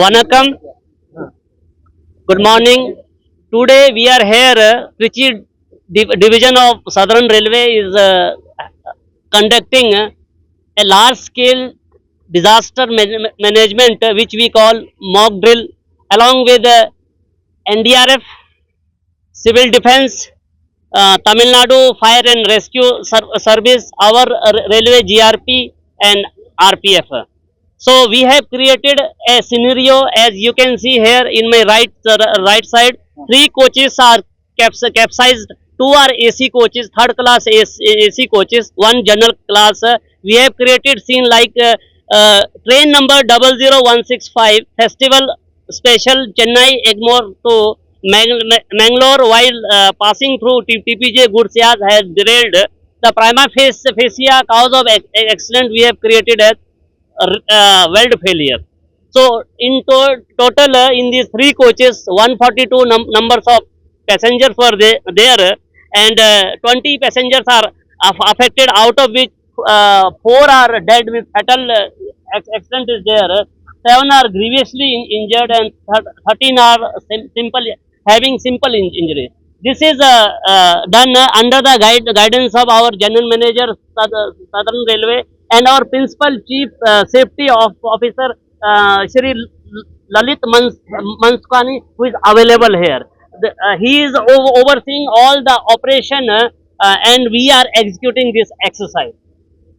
Vanakkam. Good morning. Today we are here. uh, Trichy Div- Division of Southern Railway is uh, conducting uh, a large scale disaster man- management which we call mock drill along with NDRF, Civil Defense, uh, Tamil Nadu Fire and Rescue Service, our Railway GRP and RPF. So we have created a scenario as you can see here in my right uh, right side. Three coaches are caps- capsized. Two are AC coaches, third class AC, AC coaches, one general class. Uh, we have created scene like uh, uh, train number 00165 festival special Chennai Egmore to Mang- Mangalore while uh, passing through TPJ goods yard has derailed. The prima facie cause of accident we have created as weld failure. So in to- total uh, in these three coaches 142 num- numbers of passengers were there and uh, 20 passengers are aff- affected out of which uh, 4 are dead with fatal uh, accident is there. 7 are grievously in- injured and thir- 13 are sim- simple having simple in- injury. This is uh, uh, done uh, under the guide, guidance of our general manager South- Southern Railway and our principal chief uh, safety of officer uh, Shri Lalit Mans, Manskani who is available here. The, uh, he is overseeing all the operation uh, uh, and we are executing this exercise.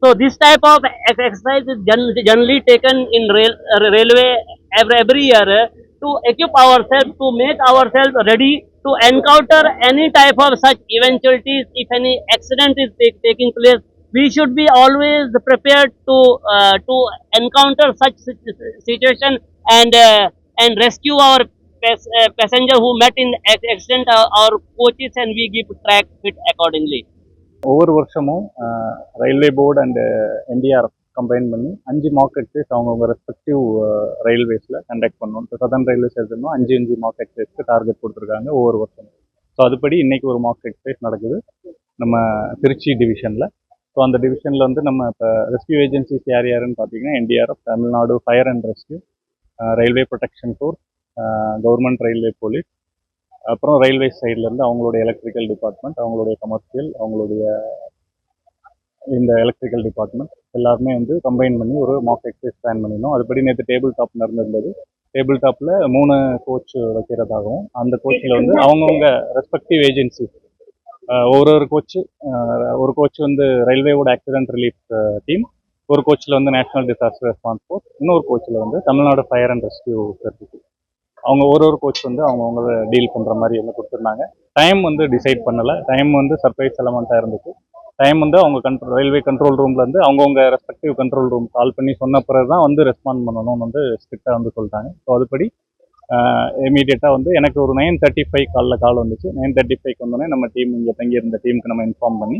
So this type of exercise is gen- generally taken in rail, uh, railway every, every year uh, to equip ourselves, to make ourselves ready to encounter any type of such eventualities. If any accident is taking place, we should be always prepared to uh, to encounter such situation and uh, and rescue our pas- uh, passenger who met in accident, uh, our coaches, and we give track fit accordingly. ஒவ்வொரு வருஷமும் railway board and NDRF combine பண்ணி அஞ்சு mock exercise அவங்கவுங்க respective ரயில்வேஸில் conduct பண்ணணும். இப்போ Sathan railways எடுத்தோம்னா அஞ்சு அஞ்சு மார்க் எக்ஸைஸ்க்கு டார்கெட் கொடுத்துருக்காங்க ஒவ்வொரு வருஷமும். ஸோ அதுபடி இன்னைக்கு ஒரு மார்க் எக்ஸைஸ் நடக்குது. நம்ம திருச்சி டிவிஷனில் ஸோ அந்த டிவிஷனில் வந்து நம்ம இப்போ ரெஸ்கியூ ஏஜென்சிஸ் யார் யாருன்னு பார்த்தீங்கன்னா NDRF Tamil Nadu fire and rescue railway protection force government railway police அப்புறம் ரயில்வே சைட்லேருந்து அவங்களுடைய எலக்ட்ரிக்கல் டிபார்ட்மெண்ட் அவங்களுடைய கமர்ஷியல் அவங்களுடைய இந்த எலக்ட்ரிக்கல் டிபார்ட்மெண்ட் எல்லாருமே வந்து கம்பைன் பண்ணி ஒரு மாக் எக்ஸைஸ் பிளான் பண்ணியிருந்தோம் அதுபடி நேற்று டேபிள் டாப் நடந்திருந்தது. டேபிள் டாப்பில் மூணு கோச் வைக்கிறதாகவும் அந்த கோச்சில் வந்து அவங்கவுங்க ரெஸ்பெக்டிவ் ஏஜென்சி ஒரு ஒரு கோச்சு ஒரு கோச் வந்து ரயில்வேவோட ஆக்சிடென்ட் ரிலீஃப் டீம் ஒரு கோச்சில் வந்து நேஷனல் டிசாஸ்டர் ரெஸ்பான்ஸ் ஃபோர்ஸ் இன்னொரு கோச்சில் வந்து Tamil Nadu fire and rescue service அவங்க ஒரு ஒரு கோச் வந்து அவங்கவுங்க டீல் பண்ணுற மாதிரி வந்து கொடுத்துருந்தாங்க. டைம் வந்து டிசைட் பண்ணலை. டைம் வந்து சர்ப்ரைஸ் எலமெண்ட்டாக இருந்துச்சு. டைம் வந்து அவங்க கண்ட்ரோல் ரயில்வே கண்ட்ரோல் ரூம்லேருந்து அவங்கவுங்க ரெஸ்பெக்டிவ் கண்ட்ரோல் ரூம் கால் பண்ணி சொன்ன பிறகு தான் வந்து ரெஸ்பாண்ட் பண்ணணும்னு வந்து ஸ்ட்ரிக்டாக வந்து சொல்லிட்டாங்க. ஸோ அதுபடி இமீடியட்டாக வந்து எனக்கு ஒரு நைன் தேர்ட்டி ஃபைவ் காலில் கால் வந்துச்சு. நைன் தேர்ட்டி ஃபைவ் வந்தோடனே நம்ம டீம் இங்கே தங்கியிருந்த டீமுக்கு நம்ம இன்ஃபார்ம் பண்ணி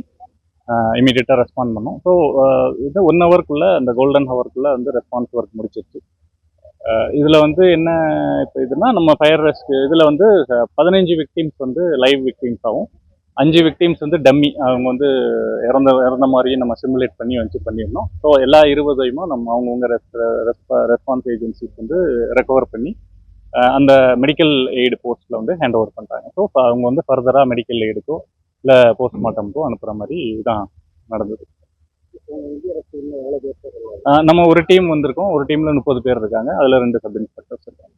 இமீடியட்டாக ரெஸ்பாண்ட் பண்ணோம். ஸோ இது ஒன் ஹவருக்குள்ளே அந்த கோல்டன் ஹவருக்குள்ளே வந்து ரெஸ்பான்ஸ் ஒர்க் முடிச்சிருச்சு. இதில் வந்து என்ன இப்போ இதுனா நம்ம ஃபயர் ரெஸ்க் இதில் வந்து பதினஞ்சு விக்டீம்ஸ் வந்து லைவ் விக்டீம்ஸ் ஆகும் அஞ்சு விக்டீம்ஸ் வந்து டம்மி அவங்க வந்து இறந்த இறந்த மாதிரியே நம்ம சிமுலேட் பண்ணி வச்சு பண்ணியிருந்தோம். ஸோ எல்லா இருபதையுமே நம்ம அவங்கவுங்க ரெஸ்பான்ஸ் ஏஜென்சிக்கு வந்து ரெக்கவர் பண்ணி அந்த மெடிக்கல் எய்டு போஸ்ட்டில் வந்து ஹேண்ட் ஓவர் பண்ணுறாங்க ஸோ அவங்க வந்து ஃபர்தராக மெடிக்கல் எய்டுக்கோ இல்லை போஸ்ட்மார்ட்டம்க்கோ அனுப்புகிற மாதிரி தான் நடந்தது. நம்ம ஒரு டீம் வந்திருக்கோம். ஒரு டீமில் முப்பது பேர் இருக்காங்க. அதில் ரெண்டு சப் இன்ஸ்பெக்டர்ஸ் இருக்காங்க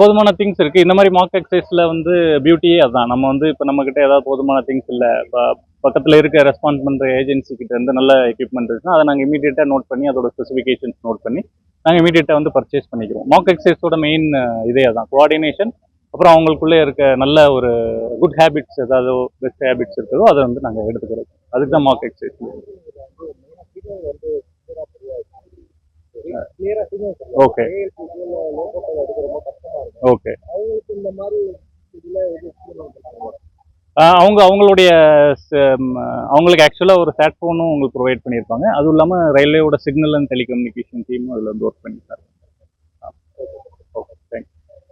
போதுமான திங்ஸ் இருக்குது இந்த மாதிரி மார்க் எக்ஸசைஸில் வந்து பியூட்டியே அதுதான் நம்ம வந்து இப்போ நம்மக்கிட்ட ஏதாவது போதுமான திங்ஸ் இல்லை. இப்போ பக்கத்தில் இருக்க ரெஸ்பான்ஸ் பண்ணுற ஏஜென்சி கிட்ட இருந்து நல்ல எக்யூப்மெண்ட் இருக்குன்னா அதை நாங்கள் இமீடியட்டாக நோட் பண்ணி அதோட ஸ்பெசிஃபிகேஷன்ஸ் நோட் பண்ணி நாங்கள் இமீடியட்டாக வந்து பர்ச்சேஸ் பண்ணிக்கிறோம். மார்க் எக்ஸசைஸோட மெயின் இதே அதான். கோஆர்டினேஷன் அப்புறம் அவங்களுக்குள்ளே இருக்க நல்ல ஒரு குட் ஹேபிட்ஸ் ஏதாவது பெஸ்ட் ஹேபிட்ஸ் இருக்குதோ அதை வந்து நாங்கள் எடுத்துக்கிறோம். அதுக்கு தான் மார்க் எக்ஸசைஸ் ஓகே ஓகே அவங்க அவங்களுடைய அவங்களுக்கு ஆக்சுவலாக ஒரு சேட் ஃபோனும் உங்களுக்கு ப்ரொவைட் பண்ணியிருப்பாங்க. அதுவும் இல்லாமல் ரயில்வேவோட சிக்னல் அண்ட் டெலிகம்யூனிகேஷன் டீமும் அதில் வந்து ஒர்க் பண்ணியிருக்காங்க.